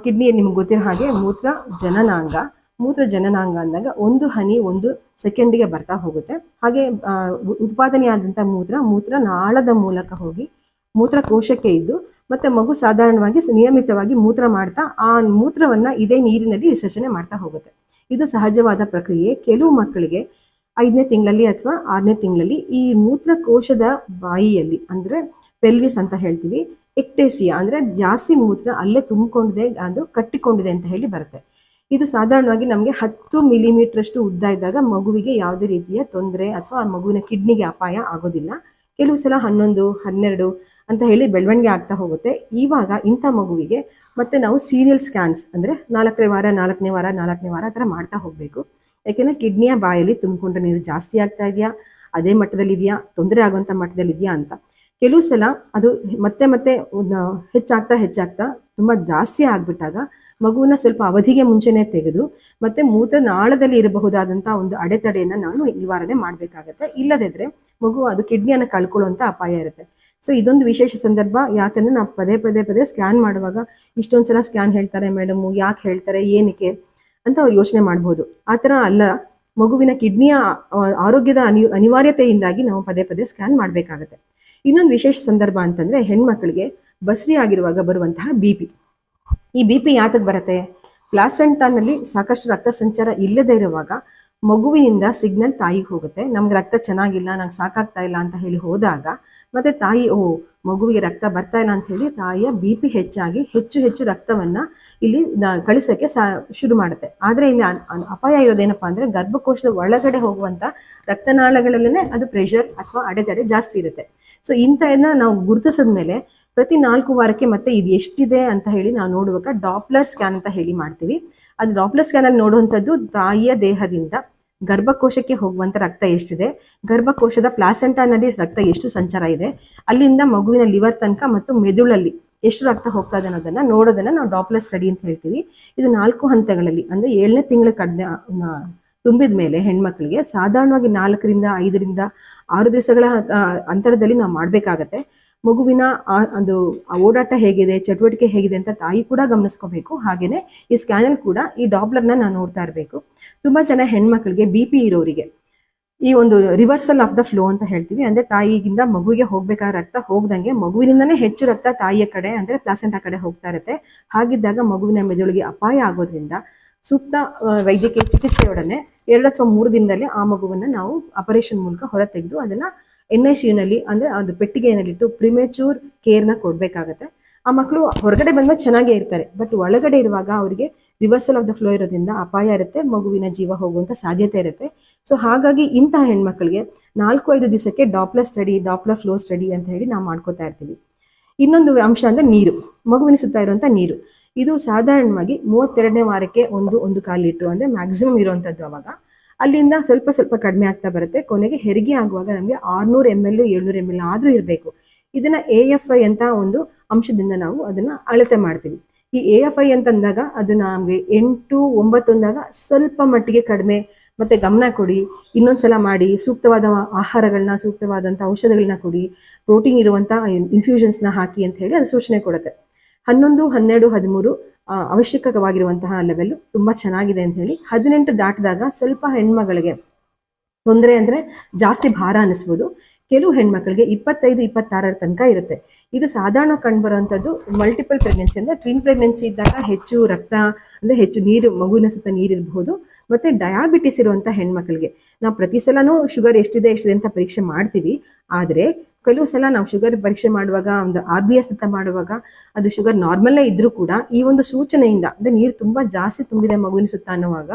ಕಿಡ್ನಿ ನಿಮ್ಗೆ ಗೊತ್ತಿರೋ ಹಾಗೆ ಮೂತ್ರ ಜನನಾಂಗ. ಮೂತ್ರ ಜನನಾಂಗ ಅಂದಾಗ ಒಂದು ಹನಿ ಒಂದು ಸೆಕೆಂಡಿಗೆ ಬರ್ತಾ ಹೋಗುತ್ತೆ. ಹಾಗೆ ಉತ್ಪಾದನೆಯಾದಂಥ ಮೂತ್ರ ಮೂತ್ರ ನಾಳದ ಮೂಲಕ ಹೋಗಿ ಮೂತ್ರಕೋಶಕ್ಕೆ ಇದ್ದು, ಮತ್ತೆ ಮಗು ಸಾಧಾರಣವಾಗಿ ನಿಯಮಿತವಾಗಿ ಮೂತ್ರ ಮಾಡ್ತಾ, ಆ ಮೂತ್ರವನ್ನ ಇದೇ ನೀರಿನಲ್ಲಿ ವಿಸರ್ಜನೆ ಮಾಡ್ತಾ ಹೋಗುತ್ತೆ. ಇದು ಸಹಜವಾದ ಪ್ರಕ್ರಿಯೆ. ಕೆಲವು ಮಕ್ಕಳಿಗೆ ಐದನೇ ತಿಂಗಳಲ್ಲಿ ಅಥವಾ ಆರನೇ ತಿಂಗಳಲ್ಲಿ ಈ ಮೂತ್ರಕೋಶದ ಬಾಯಿಯಲ್ಲಿ, ಅಂದ್ರೆ ಪೆಲ್ವಿಸ್ ಅಂತ ಹೇಳ್ತೀವಿ ಎಕ್ಟೇಸಿಯಾ ಅಂದ್ರೆ ಜಾಸ್ತಿ ಮೂತ್ರ ಅಲ್ಲೇ ತುಂಬಿಕೊಂಡಿದೆ, ಅದು ಕಟ್ಟಿಕೊಂಡಿದೆ ಅಂತ ಹೇಳಿ ಬರುತ್ತೆ. ಇದು ಸಾಧಾರಣವಾಗಿ ನಮಗೆ ಹತ್ತು ಮಿಲಿಮೀಟರ್ ಅಷ್ಟು ಉದ್ದ ಇದ್ದಾಗ ಮಗುವಿಗೆ ಯಾವುದೇ ರೀತಿಯ ತೊಂದರೆ ಅಥವಾ ಆ ಮಗುವಿನ ಕಿಡ್ನಿಗೆ ಅಪಾಯ ಆಗೋದಿಲ್ಲ. ಕೆಲವು ಸಲ ಹನ್ನೊಂದು, ಹನ್ನೆರಡು ಅಂತ ಹೇಳಿ ಬೆಳವಣಿಗೆ ಆಗ್ತಾ ಹೋಗುತ್ತೆ. ಇವಾಗ ಇಂಥ ಮಗುವಿಗೆ ಮತ್ತೆ ನಾವು ಸೀರಿಯಲ್ ಸ್ಕ್ಯಾನ್ಸ್ ಅಂದ್ರೆ ನಾಲ್ಕನೇ ವಾರ ನಾಲ್ಕನೇ ವಾರ ನಾಲ್ಕನೇ ವಾರ ಆ ಮಾಡ್ತಾ ಹೋಗಬೇಕು. ಯಾಕೆಂದ್ರೆ ಕಿಡ್ನಿಯ ಬಾಯಲ್ಲಿ ತುಂಬಿಕೊಂಡ ನೀರು ಜಾಸ್ತಿ ಆಗ್ತಾ ಇದೆಯಾ? ಅದೇ ಮಟ್ಟದಲ್ಲಿ ಇದೆಯಾ ತೊಂದರೆ ಆಗುವಂಥ ಮಟ್ಟದಲ್ಲಿ ಇದೆಯಾ ಅಂತ. ಕೆಲವು ಸಲ ಅದು ಮತ್ತೆ ಮತ್ತೆ ಹೆಚ್ಚಾಗ್ತಾ ಹೆಚ್ಚಾಗ್ತಾ ತುಂಬ ಜಾಸ್ತಿ ಆಗ್ಬಿಟ್ಟಾಗ ಮಗುವನ್ನ ಸ್ವಲ್ಪ ಅವಧಿಗೆ ಮುಂಚೆನೆ ತೆಗೆದು ಮತ್ತೆ ಮೂತ್ರನಾಳದಲ್ಲಿ ಇರಬಹುದಾದಂತಹ ಒಂದು ಅಡೆತಡೆಯನ್ನ ನಾನು ನಿವಾರಣೆ ಮಾಡ್ಬೇಕಾಗತ್ತೆ. ಇಲ್ಲದಿದ್ರೆ ಮಗು ಅದು ಕಿಡ್ನಿಯನ್ನ ಕಳ್ಕೊಳ್ಳುವಂತ ಅಪಾಯ ಇರುತ್ತೆ. ಸೊ ಇದೊಂದು ವಿಶೇಷ ಸಂದರ್ಭ. ಯಾಕಂದ್ರೆ ನಾವು ಪದೇ ಪದೇ ಪದೇ ಸ್ಕ್ಯಾನ್ ಮಾಡುವಾಗ ಇಷ್ಟೊಂದು ಸಲ ಸ್ಕ್ಯಾನ್ ಹೇಳ್ತಾರೆ ಮೇಡಮ್ ಯಾಕೆ ಹೇಳ್ತಾರೆ, ಏನಕ್ಕೆ? ಅಂತ ಅವ್ರು ಯೋಚನೆ ಮಾಡ್ಬೋದು. ಆ ಥರ ಅಲ್ಲ, ಮಗುವಿನ ಕಿಡ್ನಿಯ ಆರೋಗ್ಯದ ಅನಿ, ಅನಿವಾರ್ಯತೆಯಿಂದಾಗಿ ನಾವು ಪದೇ ಪದೇ ಸ್ಕ್ಯಾನ್ ಮಾಡಬೇಕಾಗತ್ತೆ. ಇನ್ನೊಂದು ವಿಶೇಷ ಸಂದರ್ಭ ಅಂತಂದ್ರೆ ಹೆಣ್ಮಕ್ಳಿಗೆ ಬಸ್ರಿ ಆಗಿರುವಾಗ ಬರುವಂತಹ ಬಿ ಪಿ ಈ ಬಿ ಪಿ ಯಾತಕ್ಕೆ ಬರುತ್ತೆ? ಪ್ಲಾಸೆಂಟಾನಲ್ಲಿ ಸಾಕಷ್ಟು ರಕ್ತ ಸಂಚಾರ ಇಲ್ಲದೆ ಇರುವಾಗ ಮಗುವಿನಿಂದ ಸಿಗ್ನಲ್ ತಾಯಿಗೆ ಹೋಗುತ್ತೆ. ನಮ್ಗೆ ರಕ್ತ ಚೆನ್ನಾಗಿಲ್ಲ, ನಂಗೆ ಸಾಕಾಗ್ತಾ ಇಲ್ಲ ಅಂತ ಹೇಳಿ ಹೋದಾಗ ಮತ್ತೆ ತಾಯಿ, ಓ, ಮಗುವಿಗೆ ರಕ್ತ ಬರ್ತಾ ಇಲ್ಲ ಅಂತ ಹೇಳಿ ತಾಯಿಯ ಬಿ ಪಿ ಹೆಚ್ಚಾಗಿ ಹೆಚ್ಚು ಹೆಚ್ಚು ರಕ್ತವನ್ನ ಇಲ್ಲಿ ಕಳಿಸಕ್ಕೆ ಸಾ ಶುರು ಮಾಡುತ್ತೆ. ಆದ್ರೆ ಇಲ್ಲಿ ಅಪಾಯ ಇರೋದೇನಪ್ಪಾ ಅಂದ್ರೆ ಗರ್ಭಕೋಶದ ಒಳಗಡೆ ಹೋಗುವಂತ ರಕ್ತನಾಳಗಳಲ್ಲೇ ಅದು ಪ್ರೆಷರ್ ಅಥವಾ ಅಡೆತಡೆ ಜಾಸ್ತಿ ಇರುತ್ತೆ. ಸೊ ಇಂಥದನ್ನ ನಾವು ಗುರುತಿಸಿದ ಮೇಲೆ ಪ್ರತಿ ನಾಲ್ಕು ವಾರಕ್ಕೆ ಮತ್ತೆ ಇದು ಎಷ್ಟಿದೆ ಅಂತ ಹೇಳಿ ನಾವು ನೋಡುವಾಗ ಡಾಪ್ಲರ್ ಸ್ಕ್ಯಾನ್ ಅಂತ ಹೇಳಿ ಮಾಡ್ತೀವಿ. ಅದು ಡಾಪ್ಲರ್ ಸ್ಕ್ಯಾನ್ ಅಲ್ಲಿ ನೋಡುವಂಥದ್ದು ತಾಯಿಯ ದೇಹದಿಂದ ಗರ್ಭಕೋಶಕ್ಕೆ ಹೋಗುವಂತ ರಕ್ತ ಎಷ್ಟಿದೆ, ಗರ್ಭಕೋಶದ ಪ್ಲಾಸೆಂಟಾನಲ್ಲಿ ರಕ್ತ ಎಷ್ಟು ಸಂಚಾರ ಇದೆ, ಅಲ್ಲಿಂದ ಮಗುವಿನ ಲಿವರ್ ತನಕ ಮತ್ತು ಮೆದುಳಲ್ಲಿ ಎಷ್ಟು ರಕ್ತ ಹೋಗ್ತಾ ಇದೆ ಅನ್ನೋದನ್ನ ನೋಡೋದನ್ನ ನಾವು ಡಾಪ್ಲರ್ ಸ್ಟಡಿ ಅಂತ ಹೇಳ್ತೀವಿ. ಇದು ನಾಲ್ಕು ಹಂತಗಳಲ್ಲಿ, ಅಂದ್ರೆ ಏಳನೇ ತಿಂಗಳ ಕಡ್ದ ತುಂಬಿದ ಮೇಲೆ ಹೆಣ್ಮಕ್ಳಿಗೆ ಸಾಧಾರಣವಾಗಿ ನಾಲ್ಕರಿಂದ ಐದರಿಂದ ಆರು ದಿವಸಗಳ ಅಂತರದಲ್ಲಿ ನಾವು ಮಾಡಬೇಕಾಗತ್ತೆ. ಮಗುವಿನ ಒಂದು ಓಡಾಟ ಹೇಗಿದೆ, ಚಟುವಟಿಕೆ ಹೇಗಿದೆ ಅಂತ ತಾಯಿ ಕೂಡ ಗಮನಿಸ್ಕೋಬೇಕು. ಹಾಗೇನೆ ಈ ಸ್ಕ್ಯಾನಲ್ ಕೂಡ ಈ ಡಾಬ್ಲರ್ನ ನಾವು ನೋಡ್ತಾ ಇರಬೇಕು. ತುಂಬಾ ಜನ ಹೆಣ್ಮಕ್ಳಿಗೆ ಬಿ ಪಿ ಇರೋರಿಗೆ ಈ ಒಂದು ರಿವರ್ಸಲ್ ಆಫ್ ದ ಫ್ಲೋ ಅಂತ ಹೇಳ್ತೀವಿ. ಅಂದ್ರೆ ತಾಯಿಗಿಂತ ಮಗುವಿಗೆ ಹೋಗ್ಬೇಕಾದ ರಕ್ತ ಹೋಗ್ದಂಗೆ ಮಗುವಿನಿಂದನೇ ಹೆಚ್ಚು ರಕ್ತ ತಾಯಿಯ ಕಡೆ, ಅಂದ್ರೆ ಪ್ಲಾಸೆಂಟಾ ಕಡೆ ಹೋಗ್ತಾ ಇರುತ್ತೆ. ಹಾಗಿದ್ದಾಗ ಮಗುವಿನ ಮೆದುಳಿಗೆ ಅಪಾಯ ಆಗೋದ್ರಿಂದ ಸೂಕ್ತ ವೈದ್ಯಕೀಯ ಚಿಕಿತ್ಸೆಯೊಡನೆ ಎರಡು ಅಥವಾ ಮೂರು ದಿನದಲ್ಲಿ ಆ ಮಗುವನ್ನ ನಾವು ಆಪರೇಷನ್ ಮೂಲಕ ಹೊರ ತೆಗೆದು ಅದನ್ನ ಎನ್ ಐ ನಲ್ಲಿ ಅಂದ್ರೆ ಅದು ಪ್ರಿಮೇಚೂರ್ ಕೇರ್ನ ಕೊಡ್ಬೇಕಾಗತ್ತೆ. ಆ ಮಕ್ಕಳು ಹೊರಗಡೆ ಬಂದಾಗ ಚೆನ್ನಾಗೇ ಇರ್ತಾರೆ ಬಟ್ ಒಳಗಡೆ ಇರುವಾಗ ಅವರಿಗೆ ರಿವರ್ಸಲ್ ಆಫ್ ದ ಫ್ಲೋ ಇರೋದ್ರಿಂದ ಅಪಾಯ ಇರುತ್ತೆ, ಮಗುವಿನ ಜೀವ ಹೋಗುವಂತ ಸಾಧ್ಯತೆ ಇರುತ್ತೆ. ಸೊ ಹಾಗಾಗಿ ಇಂತಹ ಹೆಣ್ಮಕ್ಳಿಗೆ ನಾಲ್ಕು ಐದು ದಿವಸಕ್ಕೆ Doppler study Doppler flow study ಅಂತ ಹೇಳಿ ನಾವು ಮಾಡ್ಕೋತಾ ಇರ್ತೀವಿ. ಇನ್ನೊಂದು ಅಂಶ ಅಂದ್ರೆ ನೀರು, ಮಗುವಿನ ಸುತ್ತ ಇರುವಂತ ನೀರು. ಇದು ಸಾಧಾರಣವಾಗಿ ಮೂವತ್ತೆರಡನೇ ವಾರಕ್ಕೆ ಒಂದು ಒಂದು ಕಾಲು ಲೀಟ್ರು ಅಂದ್ರೆ ಮ್ಯಾಕ್ಸಿಮಮ್ ಇರುವಂತದ್ದು ಅವಾಗ. ಅಲ್ಲಿಂದ ಸ್ವಲ್ಪ ಸ್ವಲ್ಪ ಕಡಿಮೆ ಆಗ್ತಾ ಬರುತ್ತೆ. ಕೊನೆಗೆ ಹೆರಿಗೆ ಆಗುವಾಗ ನಮಗೆ ಆರ್ನೂರು ಎಂ ಎಲ್ ಏಳ್ನೂರು ಎಂ ಎಲ್ ಆದ್ರೂ ಇರಬೇಕು. ಇದನ್ನ ಎ ಎಫ್ ಐ ಅಂತ ಒಂದು ಅಂಶದಿಂದ ನಾವು ಅದನ್ನ ಅಳತೆ ಮಾಡ್ತೀವಿ. ಈ ಎ ಎಫ್ ಐ ಅಂತಂದಾಗ ಅದು ನಮಗೆ ಎಂಟು, ಒಂಬತ್ತು ಅಂದಾಗ ಸ್ವಲ್ಪ ಮಟ್ಟಿಗೆ ಕಡಿಮೆ. ಮತ್ತೆ ಗಮನ ಕೊಡಿ. ಇನ್ನೊಂದ್ಸಲ ಮಾಡಿ. ಸೂಕ್ತವಾದ ಆಹಾರಗಳನ್ನ ಸೂಕ್ತವಾದಂಥ ಔಷಧಗಳನ್ನ ಕೊಡಿ. ಪ್ರೋಟೀನ್ ಇರುವಂಥ ಇನ್ಫ್ಯೂಷನ್ಸ್ನ ಹಾಕಿ ಅಂತ ಹೇಳಿ ಅದು ಸೂಚನೆ ಕೊಡುತ್ತೆ. ಹನ್ನೊಂದು, ಹನ್ನೆರಡು, ಹದಿಮೂರು ಅವಶ್ಯಕವಾಗಿರುವಂತಹ ಲೆವೆಲ್ ತುಂಬಾ ಚೆನ್ನಾಗಿದೆ ಅಂತ ಹೇಳಿ. ಹದಿನೆಂಟು ದಾಟಿದಾಗ ಸ್ವಲ್ಪ ಹೆಣ್ಮಗಳಿಗೆ ತೊಂದರೆ ಅಂದ್ರೆ ಜಾಸ್ತಿ ಭಾರ ಅನಿಸ್ಬೋದು. ಕೆಲವು ಹೆಣ್ಮಕ್ಳಿಗೆ ಇಪ್ಪತ್ತೈದು, ಇಪ್ಪತ್ತಾರರ ತನಕ ಇರುತ್ತೆ. ಇದು ಸಾಧಾರಣ ಕಂಡುಬರುವಂಥದ್ದು ಮಲ್ಟಿಪಲ್ ಪ್ರೆಗ್ನೆನ್ಸಿ ಅಂದ್ರೆ ಟ್ವಿನ್ ಪ್ರೆಗ್ನೆನ್ಸಿ ಇದ್ದಾಗ ಹೆಚ್ಚು ರಕ್ತ ಅಂದ್ರೆ ಹೆಚ್ಚು ನೀರು, ಮಗುವಿನ ಸುತ್ತ ನೀರಿರಬಹುದು ಮತ್ತೆ ಡಯಾಬಿಟಿಸ್ ಇರುವಂಥ ಹೆಣ್ಮಕ್ಳಿಗೆ ನಾವು ಪ್ರತಿ ಸಲನೂ ಶುಗರ್ ಎಷ್ಟಿದೆ ಎಷ್ಟಿದೆ ಅಂತ ಪರೀಕ್ಷೆ ಮಾಡ್ತೀವಿ. ಆದರೆ ಕೆಲವು ಸಲ ನಾವು ಶುಗರ್ ಪರೀಕ್ಷೆ ಮಾಡುವಾಗ, ಒಂದು ಆರ್ ಬಿ ಎಸ್ ಅಂತ ಮಾಡುವಾಗ, ಅದು ಶುಗರ್ ನಾರ್ಮಲ್ಲೇ ಇದ್ರೂ ಕೂಡ ಈ ಒಂದು ಸೂಚನೆಯಿಂದ, ಅಂದ್ರೆ ನೀರು ತುಂಬಾ ಜಾಸ್ತಿ ತುಂಬಿದೆ ಮಗುವಿನ ಸುತ್ತ ಅನ್ನುವಾಗ,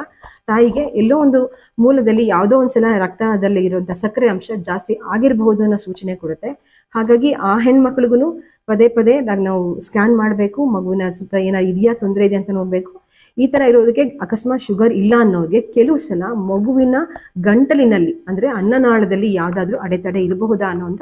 ತಾಯಿಗೆ ಎಲ್ಲೋ ಒಂದು ಮೂಲದಲ್ಲಿ ಯಾವುದೋ ಒಂದ್ಸಲ ರಕ್ತದಲ್ಲಿ ಇರುವಂತಹ ಸಕ್ಕರೆ ಅಂಶ ಜಾಸ್ತಿ ಆಗಿರಬಹುದು ಅನ್ನೋ ಸೂಚನೆ ಕೊಡುತ್ತೆ. ಹಾಗಾಗಿ ಆ ಹೆಣ್ಮಕ್ಳಿಗೂ ಪದೇ ಪದೇ ನಾವು ಸ್ಕ್ಯಾನ್ ಮಾಡಬೇಕು, ಮಗುವಿನ ಸುತ್ತ ಏನಾದ್ರು ಇದೆಯಾ, ತೊಂದರೆ ಇದೆ ಅಂತ ನೋಡ್ಬೇಕು. ಈ ತರ ಇರೋದಕ್ಕೆ ಅಕಸ್ಮಾತ್ ಶುಗರ್ ಇಲ್ಲ ಅನ್ನೋರಿಗೆ ಕೆಲವು ಸಲ ಮಗುವಿನ ಗಂಟಲಿನಲ್ಲಿ, ಅಂದ್ರೆ ಅನ್ನನಾಳದಲ್ಲಿ ಯಾವ್ದಾದ್ರು ಅಡೆತಡೆ ಇರಬಹುದಾ ಅನ್ನೋಂಥ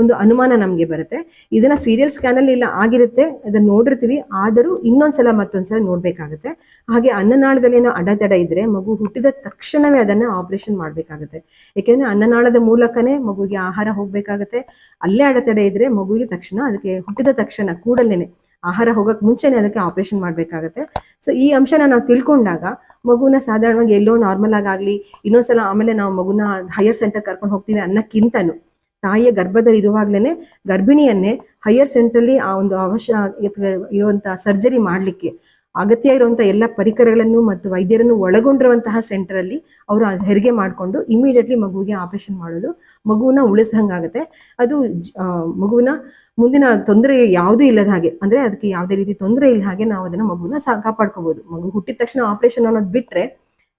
ಒಂದು ಅನುಮಾನ ನಮಗೆ ಬರುತ್ತೆ. ಇದನ್ನ ಸೀರಿಯಲ್ ಸ್ಕ್ಯಾನ್ ಅಲ್ಲಿ ಇಲ್ಲ ಆಗಿರುತ್ತೆ, ಅದನ್ನ ನೋಡಿರ್ತೀವಿ, ಆದರೂ ಇನ್ನೊಂದ್ಸಲ ಮತ್ತೊಂದ್ಸಲ ನೋಡ್ಬೇಕಾಗುತ್ತೆ. ಹಾಗೆ ಅನ್ನನಾಳದಲ್ಲಿ ಏನೋ ಅಡೆತಡೆ ಇದ್ರೆ ಮಗು ಹುಟ್ಟಿದ ತಕ್ಷಣವೇ ಅದನ್ನ ಆಪರೇಷನ್ ಮಾಡ್ಬೇಕಾಗುತ್ತೆ. ಯಾಕೆಂದ್ರೆ ಅನ್ನನಾಳದ ಮೂಲಕನೇ ಮಗುವಿಗೆ ಆಹಾರ ಹೋಗ್ಬೇಕಾಗತ್ತೆ. ಅಲ್ಲೇ ಅಡೆತಡೆ ಇದ್ರೆ ಮಗುವಿಗೆ ತಕ್ಷಣ, ಅದಕ್ಕೆ ಹುಟ್ಟಿದ ತಕ್ಷಣ, ಕೂಡಲೇನೆ ಆಹಾರ ಹೋಗಕ್ ಮುಂಚೆನೆ ಅದಕ್ಕೆ ಆಪರೇಷನ್ ಮಾಡ್ಬೇಕಾಗತ್ತೆ. ಸೊ ಈ ಅಂಶನ ನಾವು ತಿಳ್ಕೊಂಡಾಗ ಮಗುನ ಸಾಧಾರಣವಾಗಿ ಎಲ್ಲೋ ನಾರ್ಮಲ್ ಆಗಾಗ್ಲಿ, ಇನ್ನೊಂದ್ಸಲ ಆಮೇಲೆ ನಾವು ಮಗುನ ಹೈಯರ್ ಸೆಂಟರ್ ಕರ್ಕೊಂಡು ಹೋಗ್ತೀವಿ ಅನ್ನಕ್ಕಿಂತನು, ತಾಯಿಯ ಗರ್ಭದಲ್ಲಿ ಇರುವಾಗ್ಲೇನೆ ಗರ್ಭಿಣಿಯನ್ನೇ ಹೈಯರ್ ಸೆಂಟ್ರಲ್ಲಿ ಆ ಒಂದು ಅವಶ್ಯ ಇರುವಂತಹ ಸರ್ಜರಿ ಮಾಡ್ಲಿಕ್ಕೆ ಅಗತ್ಯ ಇರುವಂತಹ ಎಲ್ಲ ಪರಿಕರಗಳನ್ನು ಮತ್ತು ವೈದ್ಯರನ್ನು ಒಳಗೊಂಡಿರುವಂತಹ ಸೆಂಟರ್ ಅಲ್ಲಿ ಅವರು ಹೆರಿಗೆ ಮಾಡಿಕೊಂಡು ಇಮಿಡಿಯೇಟ್ಲಿ ಮಗುವಿಗೆ ಆಪರೇಷನ್ ಮಾಡೋದು ಮಗುವನ್ನ ಉಳಿಸ್ದಂಗಾಗತ್ತೆ. ಅದು ಮಗುವಿನ ಮುಂದಿನ ತೊಂದರೆ ಯಾವುದೂ ಇಲ್ಲದ ಹಾಗೆ, ಅಂದ್ರೆ ಅದಕ್ಕೆ ಯಾವುದೇ ರೀತಿ ತೊಂದರೆ ಇಲ್ಲದ ಹಾಗೆ ನಾವು ಅದನ್ನ ಮಗುನ ಕಾಪಾಡ್ಕೋಬಹುದು ಮಗು ಹುಟ್ಟಿದ ತಕ್ಷಣ ಆಪರೇಷನ್ ಅನ್ನೋದು ಬಿಟ್ರೆ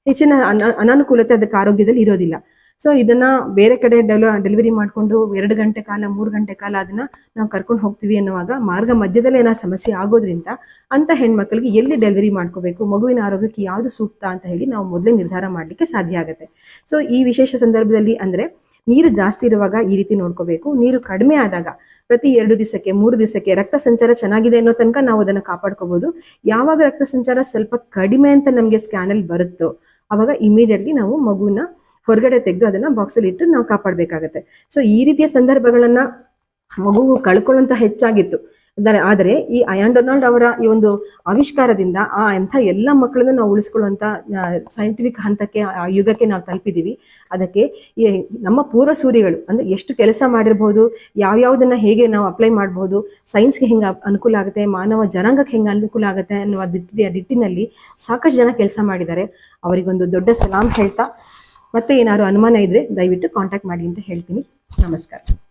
ಹೆಚ್ಚಿನ ಅನ- ಅನಾನುಕೂಲತೆ ಅದಕ್ಕೆ ಆರೋಗ್ಯದಲ್ಲಿ ಇರೋದಿಲ್ಲ. ಸೊ ಇದನ್ನ ಬೇರೆ ಕಡೆ ಡೆಲ ಡೆಲಿವರಿ ಮಾಡಿಕೊಂಡು ಎರಡು ಗಂಟೆ ಕಾಲ, ಮೂರು ಗಂಟೆ ಕಾಲ ಅದನ್ನ ನಾವು ಕರ್ಕೊಂಡು ಹೋಗ್ತೀವಿ ಅನ್ನುವಾಗ ಮಾರ್ಗ ಮಧ್ಯದಲ್ಲಿ ಏನೋ ಸಮಸ್ಯೆ ಆಗೋದ್ರಿಂದ ಅಂತ ಹೆಣ್ಮಕ್ಳಿಗೆ ಎಲ್ಲಿ ಡೆಲಿವರಿ ಮಾಡ್ಕೋಬೇಕು, ಮಗುವಿನ ಆರೋಗ್ಯಕ್ಕೆ ಯಾವುದು ಸೂಕ್ತ ಅಂತ ಹೇಳಿ ನಾವು ಮೊದಲೇ ನಿರ್ಧಾರ ಮಾಡಲಿಕ್ಕೆ ಸಾಧ್ಯ ಆಗುತ್ತೆ. ಸೊ ಈ ವಿಶೇಷ ಸಂದರ್ಭದಲ್ಲಿ ಅಂದ್ರೆ ನೀರು ಜಾಸ್ತಿ ಇರುವಾಗ ಈ ರೀತಿ ನೋಡ್ಕೋಬೇಕು. ನೀರು ಕಡಿಮೆ ಆದಾಗ ಪ್ರತಿ ಎರಡು ದಿವಸಕ್ಕೆ ಮೂರು ದಿವಸಕ್ಕೆ ರಕ್ತ ಸಂಚಾರ ಚೆನ್ನಾಗಿದೆ ಅನ್ನೋ ತನಕ ನಾವು ಅದನ್ನ ಕಾಪಾಡ್ಕೋಬಹುದು ಯಾವಾಗ ರಕ್ತ ಸಂಚಾರ ಸ್ವಲ್ಪ ಕಡಿಮೆ ಅಂತ ನಮಗೆ ಸ್ಕ್ಯಾನಲ್ಲಿ ಬರುತ್ತೋ, ಅವಾಗ ಇಮಿಡಿಯೇಟ್ಲಿ ನಾವು ಮಗುನ ಹೊರಗಡೆ ತೆಗೆದು ಅದನ್ನ ಬಾಕ್ಸಲ್ಲಿ ಇಟ್ಟು ನಾವು ಕಾಪಾಡಬೇಕಾಗತ್ತೆ. ಸೊ ಈ ರೀತಿಯ ಸಂದರ್ಭಗಳನ್ನ ಮಗು ಕಳ್ಕೊಳ್ಳಂತ ಹೆಚ್ಚಾಗಿತ್ತು. ಆದರೆ- ಈ ಅಯಾನ್ ಡೊನಾಲ್ಡ್ ಅವರ ಈ ಒಂದು ಆವಿಷ್ಕಾರದಿಂದ ಆ ಅಂಥ ಎಲ್ಲ ಮಕ್ಕಳನ್ನು ನಾವು ಉಳಿಸ್ಕೊಳ್ಳುವಂಥ ಸೈಂಟಿಫಿಕ್ ಹಂತಕ್ಕೆ, ಆ ಯುಗಕ್ಕೆ ನಾವು ತಲುಪಿದ್ದೀವಿ. ಅದಕ್ಕೆ ನಮ್ಮ ಪೂರ್ವ ಸೂರ್ಯಗಳು ಅಂದ್ರೆ ಎಷ್ಟು ಕೆಲಸ ಮಾಡಿರ್ಬೋದು, ಯಾವ್ಯಾವುದನ್ನು ಹೇಗೆ ನಾವು ಅಪ್ಲೈ ಮಾಡ್ಬೋದು ಸೈನ್ಸ್ಗೆ ಹೆಂಗೆ ಅನುಕೂಲ ಆಗುತ್ತೆ, ಮಾನವ ಜನಾಂಗಕ್ಕೆ ಹೆಂಗೆ ಅನುಕೂಲ ಆಗುತ್ತೆ ಅನ್ನುವ ದಿಟ್ಟಿ, ದಿಟ್ಟಿನಲ್ಲಿ ಸಾಕಷ್ಟು ಜನ ಕೆಲಸ ಮಾಡಿದ್ದಾರೆ. ಅವರಿಗೊಂದು ದೊಡ್ಡ ಸಲಾಂ ಹೇಳ್ತಾ ಮತ್ತೆ ಏನಾದ್ರು ಅನುಮಾನ ಇದ್ರೆ ದಯವಿಟ್ಟು ಕಾಂಟ್ಯಾಕ್ಟ್ ಮಾಡಿ ಅಂತ ಹೇಳ್ತೀನಿ. ನಮಸ್ಕಾರ.